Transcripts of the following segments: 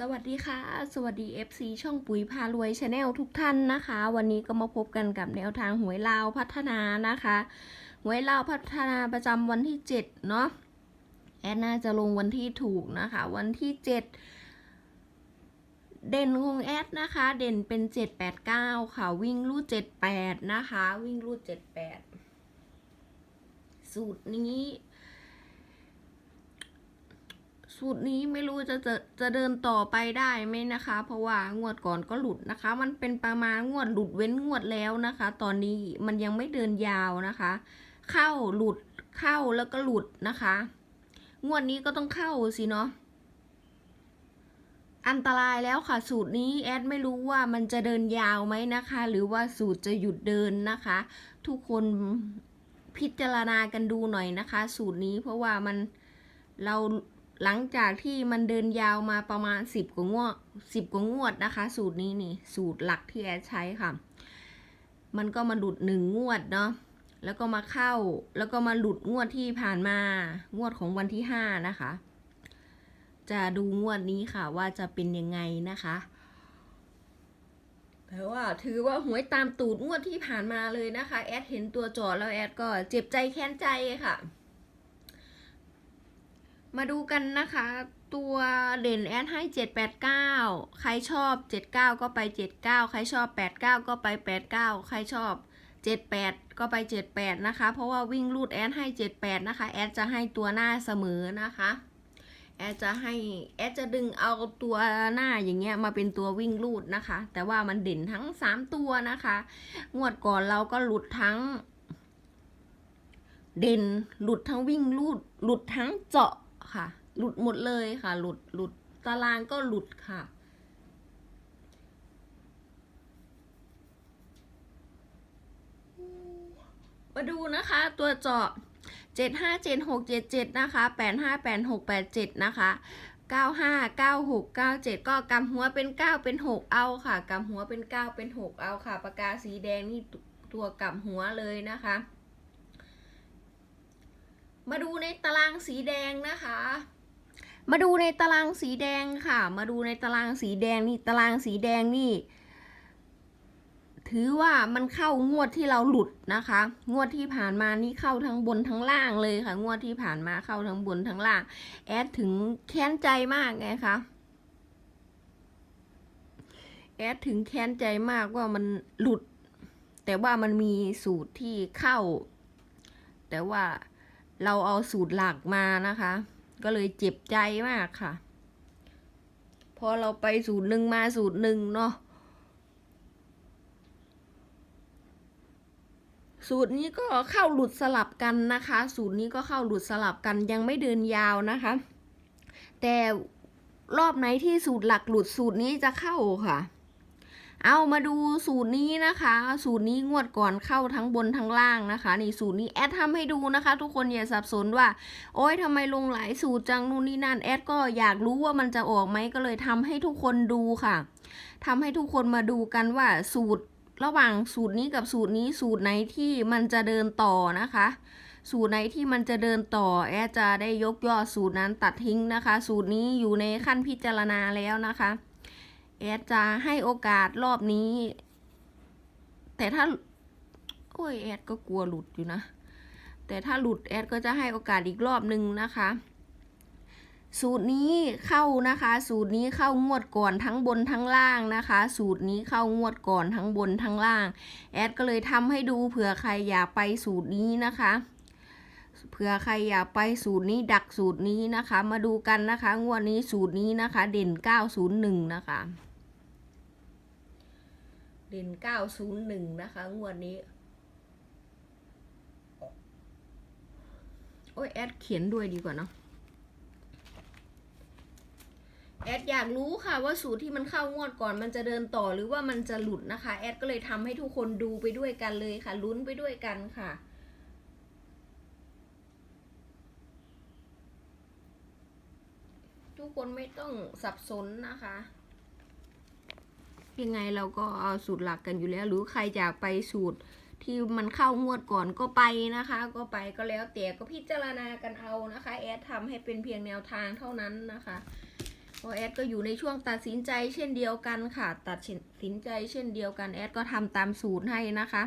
สวัสดีค่ะ สวัสดี FC ช่องปุ๋ยพารวยชาแนลทุกท่านนะคะ วันนี้ก็มาพบกันกับแนวทางหวยลาวพัฒนานะคะหวยลาวพัฒนาประจำวันที่ 7 เนาะแอดน่าจะลงวันที่ถูกนะคะ วันที่ 7 เด่นของแอดนะคะ เด่นเป็น 789 ค่ะ วิ่งรูด78 นะคะ วิ่งรูด78 สูตรนี้ สูตรนี้ไม่รู้จะจะจะเดินต่อไปได้ไหมนะคะ เพราะว่างวดก่อนก็หลุดนะคะ มันเป็นประมาณงวดหลุดเว้นงวดแล้วนะคะ ตอนนี้มันยังไม่เดินยาวนะคะ เข้าหลุดเข้าแล้วก็หลุดนะคะ งวดนี้ก็ต้องเข้าสิเนาะอันตรายแล้วค่ะสูตรนี้แอดไม่รู้ว่ามันจะเดินยาวไหมนะคะ หรือว่าสูตรจะหยุดเดินนะคะ ทุกคนพิจารณากันดูหน่อยนะคะ สูตรนี้เพราะว่ามันเรา หลังจากที่มันเดินยาวมาประมาณสิบกว่างวดสิบกว่างวดนะคะ สูตรนี้นี่ สูตรหลักที่แอดใช้ค่ะ มันก็มาหลุดหนึ่งงวดเนาะแล้วก็มาเข้า แล้วก็มาหลุดงวดที่ผ่านมา งวดของวันที่ห้านะคะ จะดูงวดนี้ค่ะว่าจะเป็นยังไงนะคะแต่ว่าถือว่าหวยตามตูดงวดที่ผ่านมาเลยนะคะ แอดเห็นตัวจอแล้วแอดก็เจ็บใจแค้นใจค่ะ มาดูกันนะคะ ตัวเด่นแอดให้ 789 ใครชอบ 79 ก็ไป 79 ใครชอบ 89 ก็ไป 89 ใครชอบ 78 ก็ไป 78 นะคะ เพราะว่าวิ่งรูดแอดให้ 78 นะคะ แอดจะให้ตัวหน้าเสมอนะคะ แอดจะให้ แอดจะดึงเอาตัวหน้าอย่างเงี้ยมาเป็นตัววิ่งรูดนะคะ แต่ว่ามันเด่นทั้ง 3 ตัวนะคะ งวดก่อนเราก็หลุดทั้ง เด่น หลุดทั้งวิ่งรูด หลุดทั้งเจาะ ค่ะ หลุดหมดเลยค่ะ หลุดหลุดตารางก็หลุดค่ะ มาดูนะคะ ตัวเจาะเจ็ดห้าเจ็ดหกเจ็ดเจ็ดนะคะแปดห้าแปดหกแปดเจ็ดนะคะเก้าห้าเก้าหกเก้าเจ็ดก็กำหัวเป็นเก้าเป็นหกเอาค่ะกำหัวเป็นเก้าเป็นหกเอาค่ะปากกาสีแดงนี่ตัวกำหัวเลยนะคะ มาดูในตารางสีแดงนะคะ มาดูในตารางสีแดงค่ะ มาดูในตารางสีแดงนี่ตารางสีแดงนี่ ถือว่ามันเข้างวดที่เราหลุดนะคะ งวดที่ผ่านมานี่เข้าทั้งบนทั้งล่างเลยค่ะ งวดที่ผ่านมาเข้าทั้งบนทั้งล่าง แอดถึงแค้นใจมากไงคะแอดถึงแค้นใจมากว่ามันหลุด แต่ว่ามันมีสูตรที่เข้า แต่ว่า เราเอาสูตรหลักมานะคะ ก็เลยเจ็บใจมากค่ะ พอเราไปสูตรหนึ่งมาสูตรหนึ่งเนาะสูตรนี้ก็เข้าหลุดสลับกันนะคะ สูตรนี้ก็เข้าหลุดสลับกันยังไม่เดินยาวนะคะ แต่รอบไหนที่สูตรหลักหลุดสูตรนี้จะเข้าค่ะ เอามาดูสูตรนี้นะคะ สูตรนี้งวดก่อนเข้าทั้งบนทั้งล่างนะคะ นี่สูตรนี้แอดทำให้ดูนะคะ ทุกคนอย่าสับสนว่า โอ๊ยทำไมลงหลายสูตรจังนู่นนี่นั่นแอดก็อยากรู้ว่ามันจะออกไหมก็เลยทำให้ทุกคนดูค่ะทำให้ทุกคนมาดูกันว่าสูตรระหว่างสูตรนี้กับสูตรนี้สูตรไหนที่มันจะเดินต่อนะคะ สูตรไหนที่มันจะเดินต่อ แอดจะได้ยกยอดสูตรนั้นตัดทิ้งนะคะ สูตรนี้อยู่ในขั้นพิจารณาแล้วนะคะ อดจะให้โอกาสรอบนี้ แต่ถ้า โอ้ยแอดก็กลัวหลุดอยู่นะ แต่ถ้าหลุดแอดก็จะให้โอกาสอีกรอบนึงนะคะ สูตรนี้เข้านะคะ สูตรนี้เข้างวดก่อนทั้งบนทั้งล่างนะคะ สูตรนี้เข้างวดก่อนทั้งบนทั้งล่าง แอดก็เลยทำให้ดูเผื่อใครอยากไปสูตรนี้นะคะเผื่อใครอยากไปสูตรนี้ดักสูตรนี้นะคะ มาดูกันนะคะ งวดนี้สูตรนี้นะคะ เด่น 901 นะคะ เด่น901นะคะ งวดนี้ โอ้ยแอดเขียนด้วยดีกว่าเนาะแอดอยากรู้ค่ะว่าสูตรที่มันเข้างวดก่อนมันจะเดินต่อหรือว่ามันจะหลุดนะคะ แอดก็เลยทำให้ทุกคนดูไปด้วยกันเลยค่ะ ลุ้นไปด้วยกันค่ะ ทุกคนไม่ต้องสับสนนะคะ ยังไงเราก็เอาสูตรหลักกันอยู่แล้ว หรือใครอยากไปสูตรที่มันเข้างวดก่อนก็ไปนะคะ ก็ไปก็แล้วแต่ก็พิจารณากันเอานะคะ แอดทำให้เป็นเพียงแนวทางเท่านั้นนะคะราะแอดก็อยู่ในช่วงตัดสินใจเช่นเดียวกันค่ะ ตัดสินใจเช่นเดียวกันแอดก็ทำตามสูตรให้นะคะ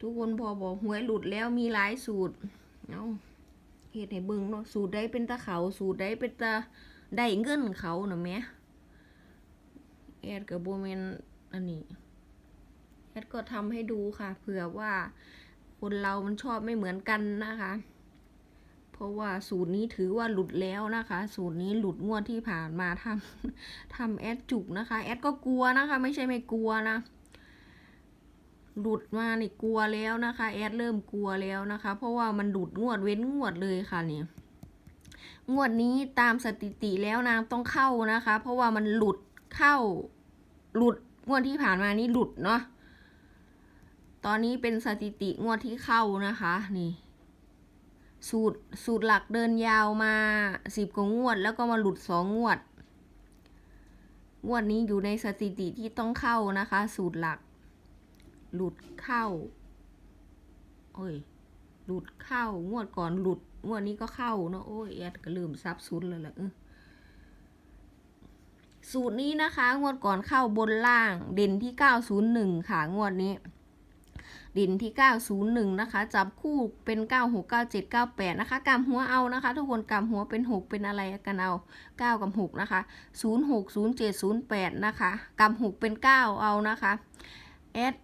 ทุกคนพอบอกหวยหลุดแล้วมีหลายสูตรเอาเหตุให้เบิ่งเนาะสูตรใดเป็นตาเขาสูตรใดเป็นตาได้เงินเขาเนาะแหม่ แอดกับโบเมนอันนี้แอดก็ทำให้ดูค่ะ เผื่อว่าคนเรามันชอบไม่เหมือนกันนะคะ เพราะว่าสูตรนี้ถือว่าหลุดแล้วนะคะ สูตรนี้หลุดงวดที่ผ่านมาทำทำแอดจุกนะคะ แอดก็กลัวนะคะ ไม่ใช่ไม่กลัวนะ หลุดมานี่กลัวแล้วนะคะ แอดเริ่มกลัวแล้วนะคะ เพราะว่ามันหลุดงวดเว้นงวดเลยค่ะเนี่ยงวดนี้ตามสถิติแล้วนางต้องเข้านะคะ เพราะว่ามันหลุด เข้าหลุดงวดที่ผ่านมานี่หลุดเนาะตอนนี้เป็นสถิติงวดที่เข้านะคะ นี่ สูตรสูตรหลักเดินยาวมาสิบกว่างวด แล้วก็มาหลุดสองงวด งวดนี้อยู่ในสถิติที่ต้องเข้านะคะ สูตรหลัก หลุดเข้าโอ้ยหลุดเข้างวดก่อนหลุดงวดนี้ก็เข้าเนาะโอ้ยแอดก็ลืมซับซุนเลยแหละ สูตรนี้นะคะ งวดก่อนเข้าบนล่างเด่นที่ 901 ค่ะงวดนี้ เด่นที่ 901 นะคะ จับคู่เป็น 96 97 98 นะคะกำหัวเอานะคะ ทุกคนกำหัวเป็น 6 เป็นอะไรกันเอา 9 กับ 6 นะคะ 06 07 08 นะคะกำ6เป็น 9 เอานะคะแอด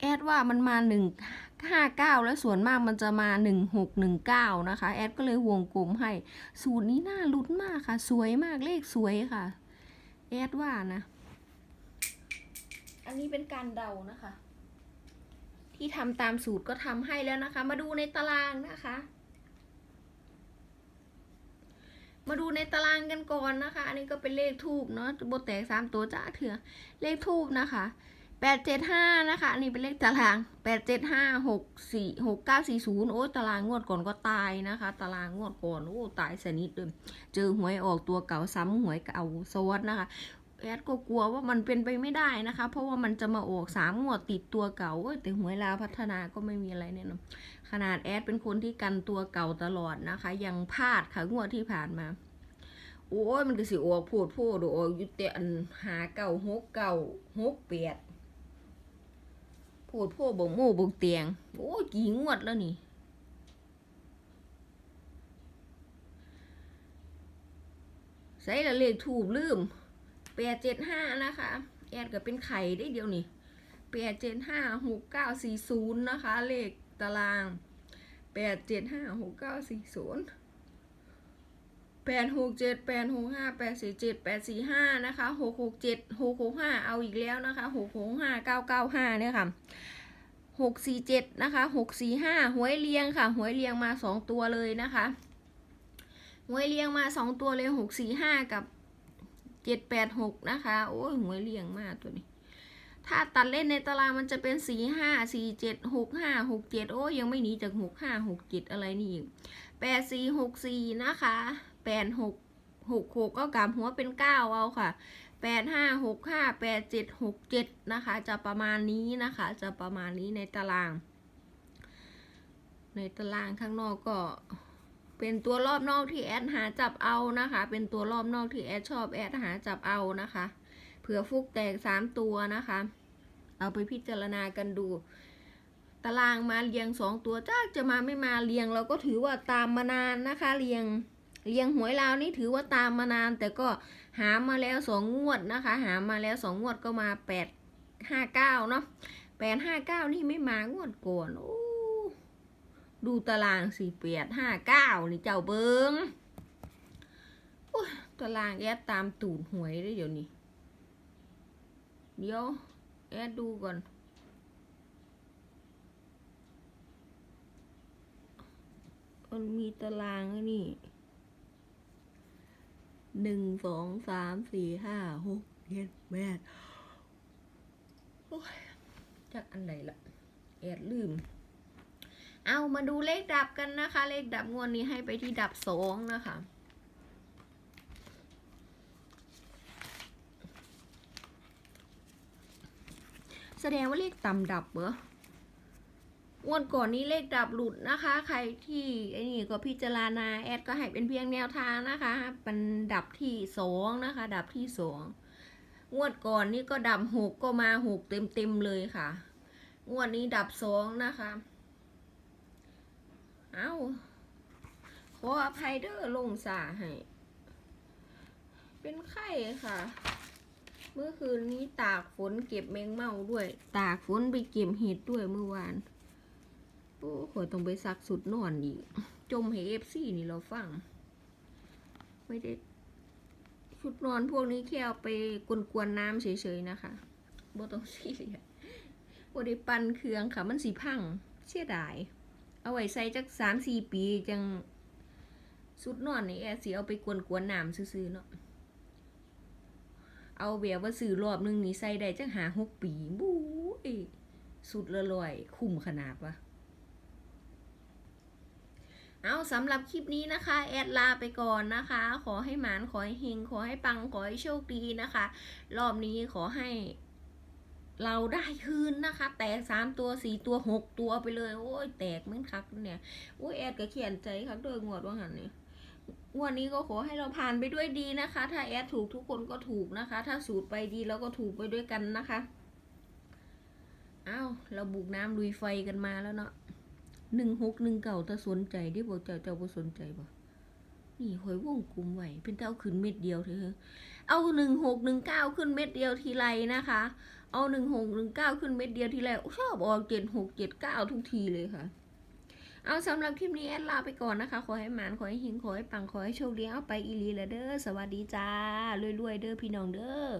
แอดว่ามันมาหนึ่งห้าเก้าแล้วส่วนมากมันจะมาหนึ่งหกหนึ่งเก้านะคะ แอดก็เลยวงกลมให้ สูตรนี้น่าลุ้นมากค่ะ สวยมากเลขสวยค่ะ แอดว่านะ อันนี้เป็นการเดานะคะ ที่ทำตามสูตรก็ทำให้แล้วนะคะ มาดูในตารางนะคะ มาดูในตารางกันก่อนนะคะ อันนี้ก็เป็นเลขทูบเนาะโบแตกสามตัวจ้าเถื่อเลขทูบนะคะ แปดเจ็ดห้านะคะอันนี้เป็นเลขตารางแปดเจ็ดห้าหกสี่หกเก้าสี่ศูนย์โอ้ยตารางงวดก่อนก็ตายนะคะ ตารางงวดก่อนโอ้ตายสนิทเลยเจอหวยออกตัวเก่าซ้ำหวยเก่าสวัสนะคะแอดก็กลัวว่ามันเป็นไปไม่ได้นะคะ เพราะว่ามันจะมาออกสามงวดติดตัวเก่าแต่หวยลาพัฒนาก็ไม่มีอะไรเนี่ยนะขนาดแอดเป็นคนที่กันตัวเก่าตลอดนะคะ ยังพลาดค่ะงวดที่ผ่านมาโอ้ยมันก็สิออกพูดพูดออกยู่แต่อันหาเก่าหกเก่าหกเปียด พูดพูดบ่งโม่บ่งเตียง โอ้กี่งวดแล้วนี่ใส่ละเลขถูกลืมแปดเจ็ดห้านะคะ แอดก็เป็นไข่ได้เดียวนี่แปดเจ็ดห้าหกเก้าสี่ศูนย์นะคะ เลขตารางแปดเจ็ดห้าหกเก้าสี่ศูนย์ แปดหกเจ็ดแปดหกห้าแปดสี่เจ็ดแปดสี่ห้านะคะหกหกเจ็ดหกหกห้าเอาอีกแล้วนะคะหกหกห้าเก้าเก้าห้าเนี่ยค่ะหกสี่เจ็ดนะคะหกสี่ห้าหวยเรียงค่ะหวยเรียงมาสองตัวเลยนะคะหวยเรียงมาสองตัวเลยหกสี่ห้ากับเจ็ดแปดหกนะคะ โอ้ยหวยเรียงมากตัวนี้ ถ้าตัดเล่นในตารางมันจะเป็นสี่ห้าสี่เจ็ดหกห้าหกเจ็ดโอ้ยังไม่หนีจากหกห้าหกเจ็ดอะไรนี่อีกแปดสี่หกสี่นะคะแปดหกหกหกก็กลับหัวเป็นเก้าเอาค่ะแปดห้าหกห้าแปดเจ็ดหกเจ็ดนะคะ จะประมาณนี้นะคะ จะประมาณนี้ในตาราง ในตารางข้างนอกก็เป็นตัวรอบนอกที่แอดหาจับเอานะคะ เป็นตัวรอบนอกที่แอดชอบแอดหาจับเอานะคะ เผื่อฟุกแตกสามตัวนะคะ เอาไปพิจารณากันดู ตารางมาเรียงสองตัวจ้าจะมาไม่มาเรียง เราก็ถือว่าตามมานานนะคะ เรียงเรียงหวยลาวนี่ถือว่าตามมานาน แต่ก็หามาแล้วสองงวดนะคะ หามาแล้วสองงวดก็มาแปดห้าเก้าเนาะแปดห้าเก้านี่ไม่มางวดก่อนโอ้ดูตารางสี่แปดห้าเก้านี่เจ้าเบิงโอ้ยตารางแอดตามตูดหวยได้เดี๋ยวนี้ เดี๋ยว แอดดูก่อน มันมีตารางนี่หนึ่งสองสามสี่ห้าหกเจ็ดแปดจักอันไหนละแอดลืม เอามาดูเลขดับกันนะคะ เลขดับงวดนี้ให้ไปที่ดับสองนะคะ แสดงว่าเลขต่ำดับเหรองวดก่อนนี้เลขดับหลุดนะคะ ใครที่ไอ้นี่ก็พิจารณาแอดก็ให้เป็นเพียงแนวทางนะคะมันดับที่สองนะคะ ดับที่สองงวดก่อนนี่ก็ดับหกก็มาหกเต็มเต็มๆเลยค่ะ งวดนี้ดับสองนะคะ เอ้า ขออภัยเด้อลงสาให้ เป็นไข้ค่ะ เมื่อคืนนี้ตากฝนเก็บแมงเม่าด้วย ตากฝนไปเก็บเห็ดด้วยเมื่อวานโอ้โหต้องไปซักสุดนอนอีก จมให้เอฟซี่นี่เราฟัง ไม่ได้ชุดนอนพวกนี้แค่เอาไปกวนๆน้ำเฉยๆนะคะบ่ต้องซีเรียสบ่ได้ปั่นเครื่องค่ะ มันสีพังเสียดาย เอาไว้ใส่จักสามสี่ปีจังสุดนอนนี่แอร์สิเอาไปกวนๆน้ำซื่อๆเนาะ เอาแบบว่าซื้อรอบหนึงนี่ใส่ได้จังหาหกปีบู๊ยสุดละลอยคุ้มขนาดวะเอาสำหรับคลิปนี้นะคะ แอดลาไปก่อนนะคะ ขอให้หมานขอให้เฮงขอให้ปังขอให้โชคดีนะคะ รอบนี้ขอให้เราได้คืนนะคะ แตกสามตัวสี่ตัวหกตัวไปเลย โอ้ยแตกเหมือนคักเนี่ยโอ้ยแอดก็เขียนใจคักด้องวดว่าหันเนี่ย งวันนี้ก็ขอให้เราผ่านไปด้วยดีนะคะ ถ้าแอดถูกทุกคนก็ถูกนะคะ ถ้าสูตรไปดีเราก็ถูกไปด้วยกันนะคะอ้าวเราบุกน้ำลุยไฟกันมาแล้วเนาะหนึ่งหกหนึ่งเก่าถ้าสนใจได้บอกเจ้าเจ้าบ่สนใจบ่นี่หอยวงกลุ่มไหวเป็นเต้าขึ้นเม็ดเดียวเถอะเอาหนึ่งหกหนึ่งเก้าขึ้นเม็ดเดียวทีไรนะคะ เอาหนึ่งหกหนึ่งเก้าขึ้นเม็ดเดียวทีไรชอบออกเจ็ดหกเจ็ดเก้าทุกทีเลยค่ะ เอาสำหรับคลิปนี้แอดลาไปก่อนนะคะ ขอให้หมานขอให้หิงขอให้ปังขอให้โชคดีเอาไปอีลีแล้วเด้อสวัสดีจ้ารวยๆเด้อพี่น้องเด้อ